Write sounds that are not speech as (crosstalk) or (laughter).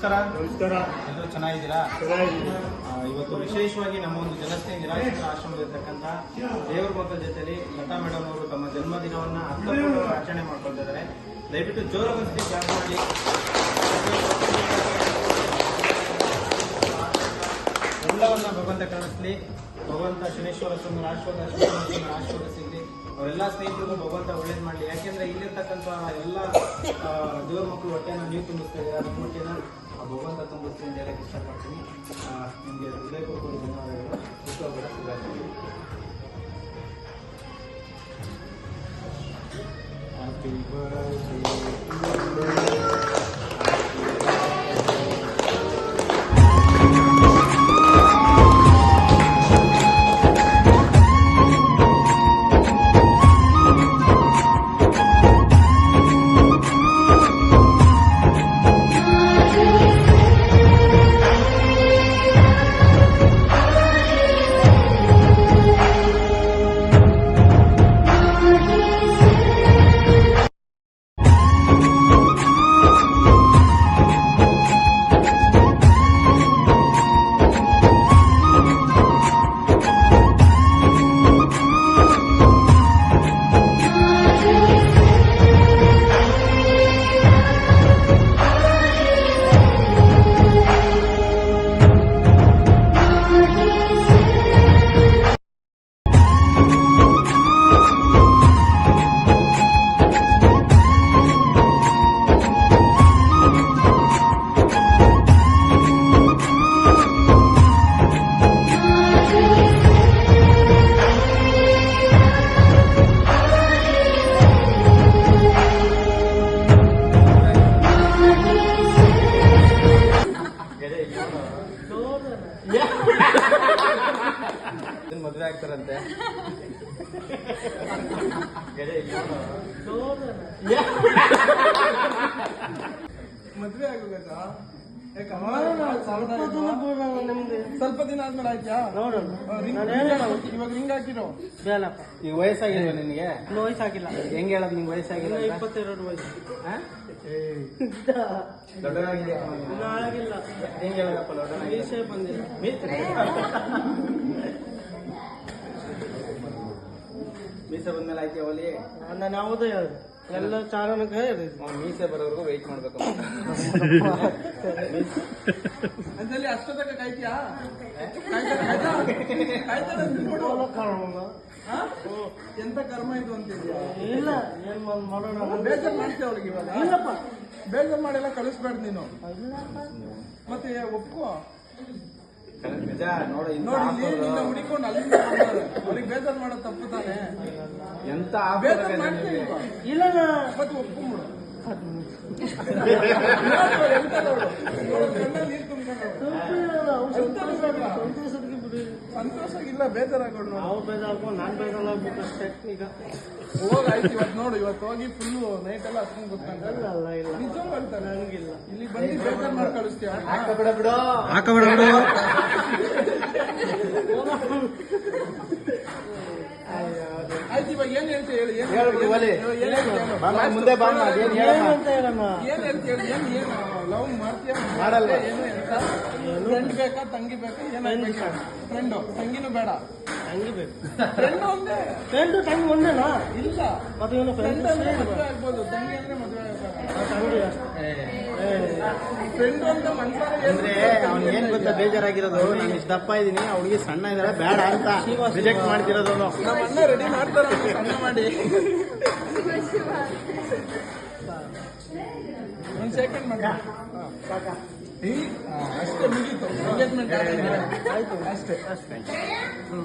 ನಮಸ್ಕಾರ. ನಮಸ್ಕಾರ. ಎಲ್ಲರೂ ಚೆನ್ನಾಗಿದ್ದೀರಾ? ಇವತ್ತು ವಿಶೇಷವಾಗಿ ನಮ್ಮ ಒಂದು ಜನತೆ ನಿರಾಶ್ರಿತರ ಆಶ್ರಮದಲ್ಲಿರ್ತಕ್ಕಂಥ ದೇವರ ಮಕ್ಕಳ ಜೊತೆಲಿ ಲತಾ ಮೇಡಮ್ ಅವರು ತಮ್ಮ ಜನ್ಮದಿನವನ್ನ ಅರ್ಥಪೂರ್ಣವಾಗಿ ಆಚರಣೆ ಮಾಡ್ಕೊಳ್ತಾ ಇದ್ದಾರೆ ದಯವಿಟ್ಟು ಜೋರಾಗಿ ಕ್ಲಾಸ್ ಮಾಡಿ ಎಲ್ಲವನ್ನ ಭಗವಂತ ಕಾಣಿಸ್ಲಿ ಭಗವಂತ ಶನೇಶ್ವರ ಸ್ವಾಮಿ ಆಶೀರ್ವಾದ ಶ್ರೀನಿವಾಸ ಸ್ವಾಮಿ ಆಶೀರ್ವಾದ ಸಿಗಲಿ. ಅವರೆಲ್ಲ ಸ್ನೇಹಿತರು ಭಗವಂತ ಒಳ್ಳೇದು ಮಾಡಲಿ. ಯಾಕೆಂದ್ರೆ ಇಲ್ಲಿರ್ತಕ್ಕಂಥ ಎಲ್ಲ ದೇವರ ಮಕ್ಕಳು ಹೊಟ್ಟೆನ ನೀವು ತುಂಬಿಸ್ತಾ ಇದ್ದೀರಾ. ನಮ್ಮ ಹೊಟ್ಟೆನ ಭಗವಂತ ತುಂಬಿಸ್ಲಿ ಅಂತ ಹೇಳಕ್ಕೆ ಇಷ್ಟಪಡ್ತೀನಿ ಆ, ನಿಮಗೆ ಹೃದಯಪೂರ್ವಕ ಧನ್ಯವಾದಗಳು ಹುಟ್ಟುಹಬ್ಬದ ಶುಭಾಶಯಗಳು Happy birthday (laughs) ಮದ್ವೆ ಆಗೋಗತ್ತಾ ಸ್ವಲ್ಪ ದಿನ ಆದ್ಮೇಲೆ ಆಯ್ತಾ? ಇವಾಗ ರಿಂಗ್ ಹಾಕಿರೋ? ಬೇಲಪ್ಪ. ಈಗ ವಯಸ್ಸಾಗಿಲ್ವ ನಿನಗೆ? ಇನ್ನು ವಯಸ್ಸಾಗಿಲ್ಲ. ಹೆಂಗ್ ಹೇಳೋದು ನಿಂಗೆ ವಯಸ್ಸಾಗಿಲ್ಲ? ಇಪ್ಪತ್ತೆರಡು ವಯಸ್ಸು. ಆಗಿಲ್ಲ ಹೆಂಗ್ ಹೇಳೋದಪ್ಪ? ಮೀಸೆ ಬಂದಿಲ್ಲ ಮೀಸೆ ಬಂದ್ಮೇಲೆ ಆಯ್ಕೆ ಅವಲಿ ನಾನು ಯಾವುದೇ ಹೇಳುದು. ಎಲ್ಲ ಚಾರಣಕ್ಕೆ ಅವ್ನು ಮೀಸೆ ಬರೋವರೆಗೂ ವೆಯ್ಟ್ ಮಾಡ್ಬೇಕು ಅದ್ರಲ್ಲಿ ಅಷ್ಟೊತ್ತಕ ಕಾಯ್ತೀಯಾ? ಕಾಯ್ತಾ- ಕಾಯ್ತಾ? ಕಾಯ್ತಾನೆ ನಿಂತ್ಬಿಡು. ಆ? ಎಂತ ಕರ್ಮ ಇದು ಅಂತಿದ್ಯಾ? ಇಲ್ಲ ಏನ್ ಮಾಡ್- ಮಾಡೋಣ. ಬೇಜಾರು ಮಾಡ್ತೀಯ ಅವಳಿಗೆ ಇವಾಗ? ಇಲ್ಲಪ್ಪ. ಬೇಜಾರು ಮಾಡಿಲ್ಲ ಕಳಿಸ್ಬೇಡ ನೀನು. ಇಲ್ಲಪ್ಪ ಮತ್ತೆ ಒಪ್ಕೋ. ನೋಡಿ ಹುಡುಕೊಂಡು ಬಂದವ್ರೆ. ಅವ್ರಿಗೆ ಬೇಜಾರ್ ಮಾಡೋದು ತಪ್ಪು ತಾನೆ? ಎಂತ? ಇಲ್ಲ ಮತ್ತೆ ಒಪ್ಕೊಂಬಿಡು. ಎಂತ ನೋಡು ನೋಡು, ಕಣ್ಣಲ್ಲಿ ನೀರ್ ಸಂತೋಷ ಇಲ್ಲ ಬೇಜಾರಾಗೋಡು ನೋಡು. ನಾವು ನಾನು ಅಷ್ಟೇ ಈಗ. ಹೋಗ್ ಆಯ್ತು ಇವತ್ತು ನೋಡು ಇವತ್ತು ಹೋಗಿ ಫುಲ್ಲು ನೈಟ್ ಎಲ್ಲ ಹಸ್ಕೊಂಡ್ ಇಲ್ಲ ಅಲ್ಲ ಇಲ್ಲ. ನಿಜ ಹೇಳ್ತಾನೆ ಇಲ್ಲಿ ಬಂದು ಬೇಜಾರ್ ಮಾಡಿ ಕಳಿಸ್ತೀಯ? ಹಾಕ ಬಿಡ. ಬಿಡು ಆಯ್ತು ಇವಾಗ ಏನ್ ಹೇಳ್ತೀಯ ಹೇಳಿ ಏನ್ ಹೇಳ್ಬಿಡು, ಏನ್- ಒಲೆ. ಏನ್- ಏನ್ ಹೇಳ್ತೀಯ ಹೇಳು. ಬಾ, ಬಾ, ಮುಂದೆ ಬಾ, ಅದೇನ್ ಹೇಳಮ್ಮ? ಏನ್ ಹೇಳ್ತೀಯ? ಹೇಳಿ ಏನ್ ಏನು ಲವ್ ಮಾಡ್ತೀಯ? ಮಾಡಲ್ಲ. ಏನು ಫ್ರೆಂಡ್ ಬೇಕಾ ತಂಗಿ ಬೇಕಾ? ಫ್ರೆಂಡು ತಂಗಿನೂ ಬೇಡ. ತಂಗಿ ಬೇಕು. ಫ್ರೆಂಡ್ ಒಂದೇ. ಫ್ರೆಂಡು ತಂಗಿ ಒಂದೇನಾ? ಇಲ್ಲ. ಮತ್ತೆ ಇವನು ಫ್ರೆಂಡ್ ಅಂದ್ರೆ ಮದುವೆ ಆಗ್ಬೋದು. ತಂಗಿ ಅಂದ್ರೆ ಮದುವೆ ಆಗ್ಬೇಕು ತಂಗಿ ಫ್ರೆಂಡ್ ಅಂತ ಮನ್ಸಾರೆ ಅಂದ್ರೆ ಅವ್ನ್ ಏನ್ ಗೊತ್ತಾ? ಬೇಜಾರಾಗಿರೋದು? ನಾನು ಇಷ್ಟ ದಪ್ಪ ಇದೀನಿ ಅವ್ಳಿಗೆ ಸಣ್ಣ ಇದಾಳೆ ಬೇಡ ಅಂತ ರಿಜೆಕ್ಟ್ ಮಾಡ್ತಿರೋದು ಅವ್ನು. ನಮ್ಮ ಅಣ್ಣ ರೆಡಿ ಮಾಡ್ತಾರ ಸಣ್ಣ ಮಾಡಿ. ಒಂದು ಸೆಕೆಂಡ್ ಅಷ್ಟೇ ಮುಗೀತು. ಎಂಗೇಜ್ಮೆಂಟ್ ಆಯಿತು ಅಷ್ಟೇ ಅಷ್ಟೇ. ಹ್ಞೂ